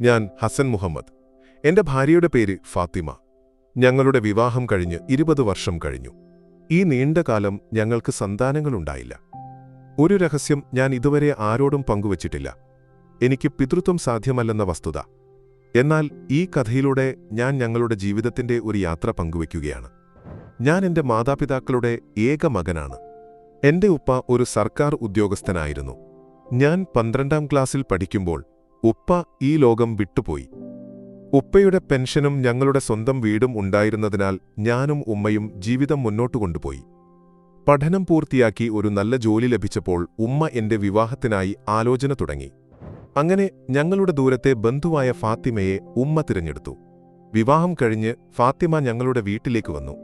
ഞാൻ ഹസൻ മുഹമ്മദ്. എന്റെ ഭാര്യയുടെ പേര് ഫാത്തിമ. ഞങ്ങളുടെ വിവാഹം കഴിഞ്ഞ് ഇരുപത് വർഷം കഴിഞ്ഞു. ഈ നീണ്ട കാലം ഞങ്ങൾക്ക് സന്താനങ്ങളുണ്ടായില്ല. ഒരു രഹസ്യം ഞാൻ ഇതുവരെ ആരോടും പങ്കുവച്ചിട്ടില്ല. എനിക്ക് പിതൃത്വം സാധ്യമല്ലെന്ന വസ്തുത. എന്നാൽ ഈ കഥയിലൂടെ ഞാൻ ഞങ്ങളുടെ ജീവിതത്തിന്റെ ഒരു യാത്ര പങ്കുവയ്ക്കുകയാണ്. ഞാൻ എന്റെ മാതാപിതാക്കളുടെ ഏക മകനാണ്. എന്റെ ഉപ്പ ഒരു സർക്കാർ ഉദ്യോഗസ്ഥനായിരുന്നു. ഞാൻ പന്ത്രണ്ടാം ക്ലാസ്സിൽ പഠിക്കുമ്പോൾ ഉപ്പ ഈ ലോകം വിട്ടുപോയി. ഉപ്പയുടെ പെൻഷനും ഞങ്ങളുടെ സ്വന്തം വീടും ഉണ്ടായിരുന്നതിനാൽ ഞാനും ഉമ്മയും ജീവിതം മുന്നോട്ടു കൊണ്ടുപോയി. പഠനം പൂർത്തിയാക്കി ഒരു നല്ല ജോലി ലഭിച്ചപ്പോൾ ഉമ്മ എന്റെ വിവാഹത്തിനായി ആലോചന തുടങ്ങി. അങ്ങനെ ഞങ്ങളുടെ ദൂരത്തെ ബന്ധുവായ ഫാത്തിമയെ ഉമ്മ തിരഞ്ഞെടുത്തു. വിവാഹം കഴിഞ്ഞ് ഫാത്തിമ ഞങ്ങളുടെ വീട്ടിലേക്ക് വന്നു.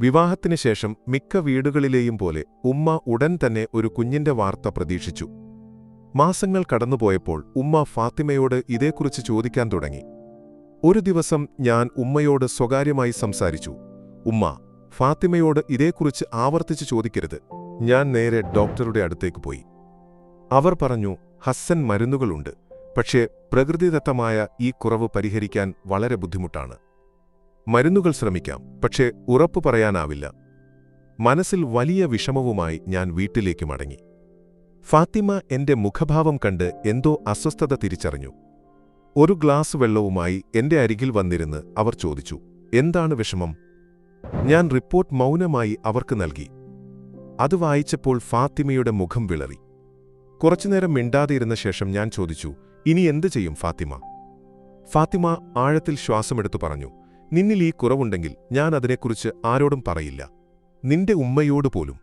വിവാഹത്തിന് ശേഷം മിക്ക വീടുകളിലെയും പോലെ ഉമ്മ ഉടൻ തന്നെ ഒരു കുഞ്ഞിന്റെ വാർത്ത പ്രതീക്ഷിച്ചു. മാസങ്ങൾ കടന്നുപോയപ്പോൾ ഉമ്മ ഫാത്തിമയോട് ഇതേക്കുറിച്ച് ചോദിക്കാൻ തുടങ്ങി. ഒരു ദിവസം ഞാൻ ഉമ്മയോട് സ്വകാര്യമായി സംസാരിച്ചു. ഉമ്മ ഫാത്തിമയോട് ഇതേക്കുറിച്ച് ആവർത്തിച്ച് ചോദിക്കരുത്. ഞാൻ നേരെ ഡോക്ടറുടെ അടുത്തേക്ക് പോയി. അവർ പറഞ്ഞു ഹസ്സൻ മരുന്നുകളുണ്ട് പക്ഷേ പ്രകൃതിദത്തമായ ഈ കുറവ് പരിഹരിക്കാൻ വളരെ ബുദ്ധിമുട്ടാണ്. മരുന്നുകൾ ശ്രമിക്കാം പക്ഷേ ഉറപ്പു പറയാനാവില്ല. മനസ്സിൽ വലിയ വിഷമവുമായി ഞാൻ വീട്ടിലേക്ക് മടങ്ങി. ഫാത്തിമ എന്റെ മുഖഭാവം കണ്ട് എന്തോ അസ്വസ്ഥത തിരിച്ചറിഞ്ഞു. ഒരു ഗ്ലാസ് വെള്ളവുമായി എന്റെ അരികിൽ വന്നിരുന്ന് അവർ ചോദിച്ചു എന്താണ് വിഷമം? ഞാൻ റിപ്പോർട്ട് മൗനമായി അവർക്ക് നൽകി. അത് വായിച്ചപ്പോൾ ഫാത്തിമയുടെ മുഖം വിളറി. കുറച്ചുനേരം മിണ്ടാതെയിരുന്ന ശേഷം ഞാൻ ചോദിച്ചു ഇനി എന്ത് ചെയ്യും ഫാത്തിമ? ഫാത്തിമ ആഴത്തിൽ ശ്വാസമെടുത്തു പറഞ്ഞു നിന്നിൽ ഈ കുറവുണ്ടെങ്കിൽ ഞാൻ അതിനെക്കുറിച്ച് ആരോടും പറയില്ല. നിന്റെ ഉമ്മയോട് പോലും.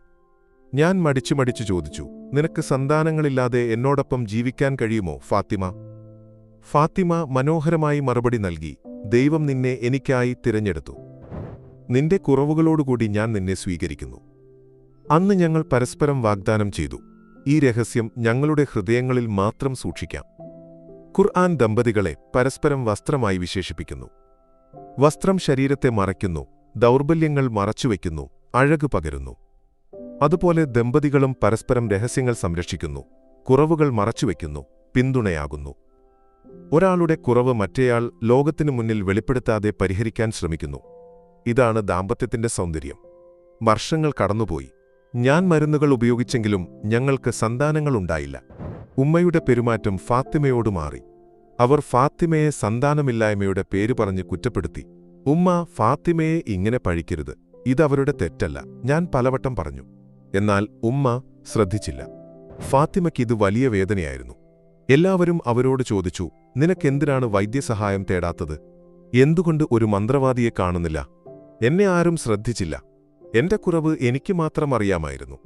ഞാൻ മടിച്ചു മടിച്ചു ചോദിച്ചു നിനക്ക് സന്താനങ്ങളില്ലാതെ എന്നോടൊപ്പം ജീവിക്കാൻ കഴിയുമോ ഫാത്തിമ? ഫാത്തിമ മനോഹരമായി മറുപടി നൽകി ദൈവം നിന്നെ എനിക്കായി തിരഞ്ഞെടുത്തു. നിന്റെ കുറവുകളോടുകൂടി ഞാൻ നിന്നെ സ്വീകരിക്കുന്നു. അന്ന് ഞങ്ങൾ പരസ്പരം വാഗ്ദാനം ചെയ്തു. ഈ രഹസ്യം ഞങ്ങളുടെ ഹൃദയങ്ങളിൽ മാത്രം സൂക്ഷിക്കാം. ഖുർആൻ ദമ്പതികളെ പരസ്പരം വസ്ത്രമായി വിശേഷിപ്പിക്കുന്നു. വസ്ത്രം ശരീരത്തെ മറയ്ക്കുന്നു ദൗർബല്യങ്ങൾ മറച്ചുവെക്കുന്നു അഴക് പകരുന്നു. അതുപോലെ ദമ്പതികളും പരസ്പരം രഹസ്യങ്ങൾ സംരക്ഷിക്കുന്നു കുറവുകൾ മറച്ചുവെക്കുന്നു പിന്തുണയാകുന്നു. ഒരാളുടെ കുറവ് മറ്റേയാൾ ലോകത്തിനു മുന്നിൽ വെളിപ്പെടുത്താതെ പരിഹരിക്കാൻ ശ്രമിക്കുന്നു. ഇതാണ് ദാമ്പത്യത്തിന്റെ സൗന്ദര്യം. വർഷങ്ങൾ കടന്നുപോയി. ഞാൻ മരുന്നുകൾ ഉപയോഗിച്ചെങ്കിലും ഞങ്ങൾക്ക് സന്താനങ്ങളുണ്ടായില്ല ഉമ്മയുടെ പെരുമാറ്റം ഫാത്തിമയോട് മാറി. അവർ ഫാത്തിമയെ സന്താനമില്ലായ്മയുടെ പേര് പറഞ്ഞ് കുറ്റപ്പെടുത്തി. ഉമ്മ ഫാത്തിമയെ ഇങ്ങനെ പഴിക്കരുത്. ഇതവരുടെ തെറ്റല്ല. ഞാൻ പലവട്ടം പറഞ്ഞു. എന്നാൽ ഉമ്മ ശ്രദ്ധിച്ചില്ല. ഫാത്തിമയ്ക്കിത് വലിയ വേദനയായിരുന്നു. എല്ലാവരും അവരോട് ചോദിച്ചു നിനക്കെന്തിനാണ് വൈദ്യസഹായം തേടാത്തത്? എന്തുകൊണ്ട് ഒരു മന്ത്രവാദിയെ കാണുന്നില്ല? എന്നെ ആരും ശ്രദ്ധിച്ചില്ല. എന്റെ കുറവ് എനിക്ക് മാത്രം അറിയാമായിരുന്നു.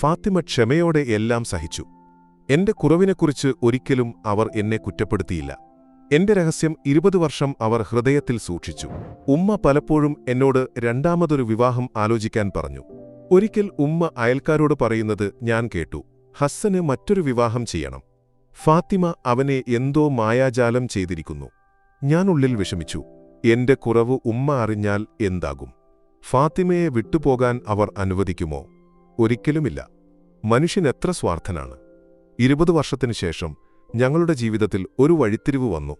ഫാത്തിമ ക്ഷമയോടെ എല്ലാം സഹിച്ചു. എന്റെ കുറവിനെക്കുറിച്ച് ഒരിക്കലും അവർ എന്നെ കുറ്റപ്പെടുത്തിയില്ല. എന്റെ രഹസ്യം ഇരുപത് വർഷം അവർ ഹൃദയത്തിൽ സൂക്ഷിച്ചു. ഉമ്മ പലപ്പോഴും എന്നോട് രണ്ടാമതൊരു വിവാഹം ആലോചിക്കാൻ പറഞ്ഞു. ഒരിക്കൽ ഉമ്മ അയൽക്കാരോട് പറയുന്നത് ഞാൻ കേട്ടു. ഹസ്സന് മറ്റൊരു വിവാഹം ചെയ്യണം. ഫാത്തിമ അവനെ എന്തോ മായാജാലം ചെയ്തിരിക്കുന്നു. ഞാനുള്ളിൽ വിഷമിച്ചു. എന്റെ കുറവ് ഉമ്മ അറിഞ്ഞാൽ എന്താകും? ഫാത്തിമയെ വിട്ടുപോകാൻ അവർ അനുവദിക്കുമോ? ഒരിക്കലുമില്ല. മനുഷ്യൻ എത്ര സ്വാർത്ഥനാണ്. ഇരുപത് വർഷത്തിനു ശേഷം ഞങ്ങളുടെ ജീവിതത്തിൽ ഒരു വഴിത്തിരിവ് വന്നു.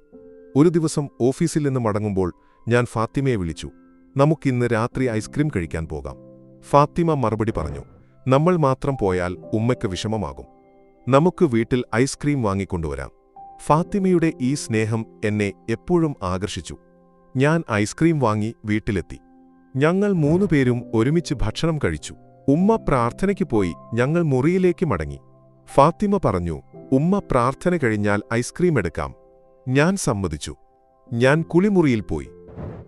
ഒരു ദിവസം ഓഫീസിൽ നിന്ന് മടങ്ങുമ്പോൾ ഞാൻ ഫാത്തിമയെ വിളിച്ചു. നമുക്കിന്ന് രാത്രി ഐസ്ക്രീം കഴിക്കാൻ പോകാം. ഫാത്തിമ മറുപടി പറഞ്ഞു നമ്മൾ മാത്രം പോയാൽ ഉമ്മയ്ക്ക് വിഷമമാകും. നമുക്ക് വീട്ടിൽ ഐസ്ക്രീം വാങ്ങിക്കൊണ്ടുവരാം. ഫാത്തിമയുടെ ഈ സ്നേഹം എന്നെ എപ്പോഴും ആകർഷിച്ചു. ഞാൻ ഐസ്ക്രീം വാങ്ങി വീട്ടിലെത്തി. ഞങ്ങൾ മൂന്നുപേരും ഒരുമിച്ച് ഭക്ഷണം കഴിച്ചു. ഉമ്മ പ്രാർത്ഥനയ്ക്ക് പോയി ഞങ്ങൾ മുറിയിലേക്ക് മടങ്ങി. ഫാത്തിമ പറഞ്ഞു ഉമ്മ പ്രാർത്ഥന കഴിഞ്ഞാൽ ഐസ്ക്രീം എടുക്കാം. ഞാൻ സമ്മതിച്ചു. ഞാൻ കുളിമുറിയിൽ പോയി.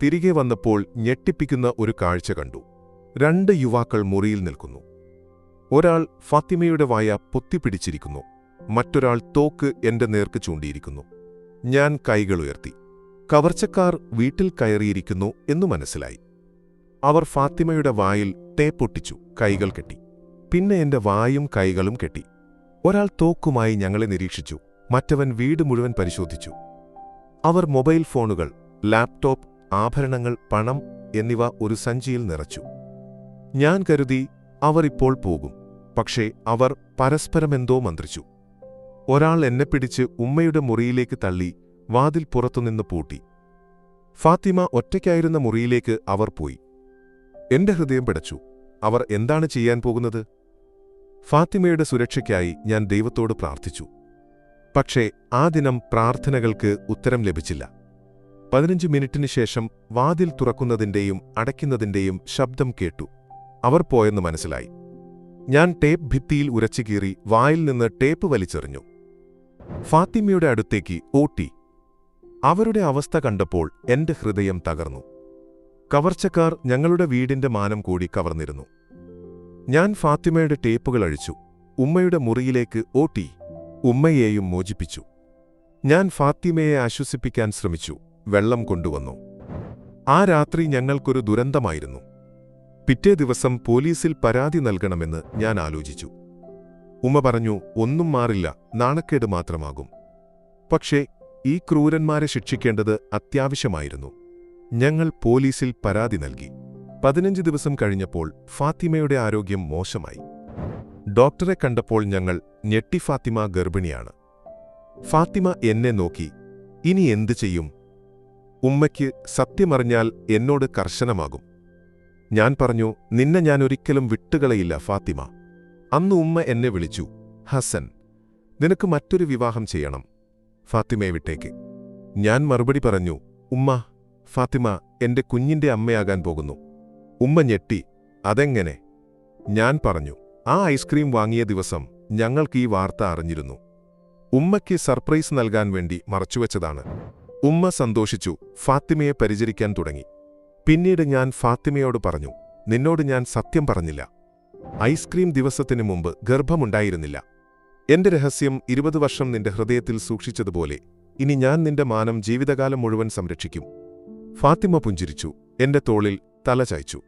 തിരികെ വന്നപ്പോൾ ഞെട്ടിപ്പിക്കുന്ന ഒരു കാഴ്ച കണ്ടു. രണ്ട് യുവാക്കൾ മുറിയിൽ നിൽക്കുന്നു. ഒരാൾ ഫാത്തിമയുടെ വായ പൊത്തിപ്പിടിച്ചിരിക്കുന്നു. മറ്റൊരാൾ തോക്ക് എന്റെ നേർക്ക് ചൂണ്ടിയിരിക്കുന്നു. ഞാൻ കൈകളുയർത്തി കവർച്ചക്കാർ വീട്ടിൽ കയറിയിരിക്കുന്നു എന്നു മനസ്സിലായി. അവർ ഫാത്തിമയുടെ വായിൽ ടേപ്പൊട്ടിച്ചു കൈകൾ കെട്ടി. പിന്നെ എന്റെ വായും കൈകളും കെട്ടി. ഒരാൾ തോക്കുമായി ഞങ്ങളെ നിരീക്ഷിച്ചു. മറ്റവൻ വീട് മുഴുവൻ പരിശോധിച്ചു. അവർ മൊബൈൽ ഫോണുകൾ ലാപ്ടോപ്പ് ആഭരണങ്ങൾ പണം എന്നിവ ഒരു സഞ്ചിയിൽ നിറച്ചു. ഞാൻ കരുതി അവർ ഇപ്പോൾ പോകും. പക്ഷേ അവർ പരസ്പരമെന്തോ മന്ത്രിച്ചു. ഒരാൾ എന്നെ പിടിച്ച് ഉമ്മയുടെ മുറിയിലേക്ക് തള്ളി വാതിൽ പുറത്തുനിന്ന് പൂട്ടി. ഫാത്തിമ ഒറ്റയ്ക്കായിരുന്ന മുറിയിലേക്ക് അവർ പോയി. എന്റെ ഹൃദയം പിടച്ചു. അവർ എന്താണ് ചെയ്യാൻ പോകുന്നത്? ഫാത്തിമയുടെ സുരക്ഷയ്ക്കായി ഞാൻ ദൈവത്തോട് പ്രാർത്ഥിച്ചു. പക്ഷേ ആ ദിനം പ്രാർത്ഥനകൾക്ക് ഉത്തരം ലഭിച്ചില്ല. പതിനഞ്ച് മിനിറ്റിന് ശേഷം വാതിൽ തുറക്കുന്നതിന്റെയും അടയ്ക്കുന്നതിന്റെയും ശബ്ദം കേട്ടു. അവർ പോയെന്ന് മനസ്സിലായി. ഞാൻ ടേപ്പ് ഭിത്തിയിൽ ഉരച്ചുകീറി വായിൽ നിന്ന് ടേപ്പ് വലിച്ചെറിഞ്ഞു. ഫാത്തിമയുടെ അടുത്തേക്ക് ഓട്ടി. അവരുടെ അവസ്ഥ കണ്ടപ്പോൾ എന്റെ ഹൃദയം തകർന്നു. കവർച്ചക്കാർ ഞങ്ങളുടെ വീടിന്റെ മാനം കൂടി കവർന്നിരുന്നു. ഞാൻ ഫാത്തിമയുടെ ടേപ്പുകൾ അഴിച്ചു. ഉമ്മയുടെ മുറിയിലേക്ക് ഓട്ടി. ഉമ്മയെയും മോചിപ്പിച്ചു. ഞാൻ ഫാത്തിമയെ ആശ്വസിപ്പിക്കാൻ ശ്രമിച്ചു. വെള്ളം കൊണ്ടുവന്നു. ആ രാത്രി ഞങ്ങൾക്കൊരു ദുരന്തമായിരുന്നു. പിറ്റേ ദിവസം പോലീസിൽ പരാതി നൽകണമെന്ന് ഞാൻ ആലോചിച്ചു. ഉമ്മ പറഞ്ഞു ഒന്നും മാറില്ല നാണക്കേട് മാത്രമാകും. പക്ഷേ ഈ ക്രൂരന്മാരെ ശിക്ഷിക്കേണ്ടത് അത്യാവശ്യമായിരുന്നു. ഞങ്ങൾ പോലീസിൽ പരാതി നൽകി. പതിനഞ്ച് ദിവസം കഴിഞ്ഞപ്പോൾ ഫാത്തിമയുടെ ആരോഗ്യം മോശമായി. ഡോക്ടറെ കണ്ടപ്പോൾ ഞങ്ങൾ ഞെട്ടി ഫാത്തിമ ഗർഭിണിയാണ്. ഫാത്തിമ എന്നെ നോക്കി ഇനി എന്തു ചെയ്യും? ഉമ്മയ്ക്ക് സത്യമറിഞ്ഞാൽ എന്നോട് കർശനമാകും. ഞാൻ പറഞ്ഞു നിന്നെ ഞാൻ ഒരിക്കലും വിട്ടുകളയില്ല ഫാത്തിമ. അന്ന് ഉമ്മ എന്നെ വിളിച്ചു ഹസൻ നിനക്ക് മറ്റൊരു വിവാഹം ചെയ്യണം ഫാത്തിമയെ വിട്ടേക്ക്. ഞാൻ മറുപടി പറഞ്ഞു ഉമ്മ ഫാത്തിമ എന്റെ കുഞ്ഞിന്റെ അമ്മയാകാൻ പോകുന്നു. ഉമ്മ ഞെട്ടി അതെങ്ങനെ? ഞാൻ പറഞ്ഞു ആ ഐസ്ക്രീം വാങ്ങിയ ദിവസം ഞങ്ങൾക്ക് ഈ വാർത്ത അറിഞ്ഞിരുന്നു. ഉമ്മയ്ക്ക് സർപ്രൈസ് നൽകാൻ വേണ്ടി മറച്ചുവെച്ചതാണ്. ഉമ്മ സന്തോഷിച്ചു ഫാത്തിമയെ പരിചരിക്കാൻ തുടങ്ങി. പിന്നീട് ഞാൻ ഫാത്തിമയോട് പറഞ്ഞു നിന്നോട് ഞാൻ സത്യം പറഞ്ഞില്ല. ഐസ്ക്രീം ദിവസത്തിനു മുമ്പ് ഗർഭമുണ്ടായിരുന്നില്ല. എന്റെ രഹസ്യം ഇരുപത് വർഷം നിന്റെ ഹൃദയത്തിൽ സൂക്ഷിച്ചതുപോലെ ഇനി ഞാൻ നിന്റെ മാനം ജീവിതകാലം മുഴുവൻ സംരക്ഷിക്കും. ഫാത്തിമ പുഞ്ചിരിച്ചു എന്റെ തോളിൽ തല ചായ്ച്ചു.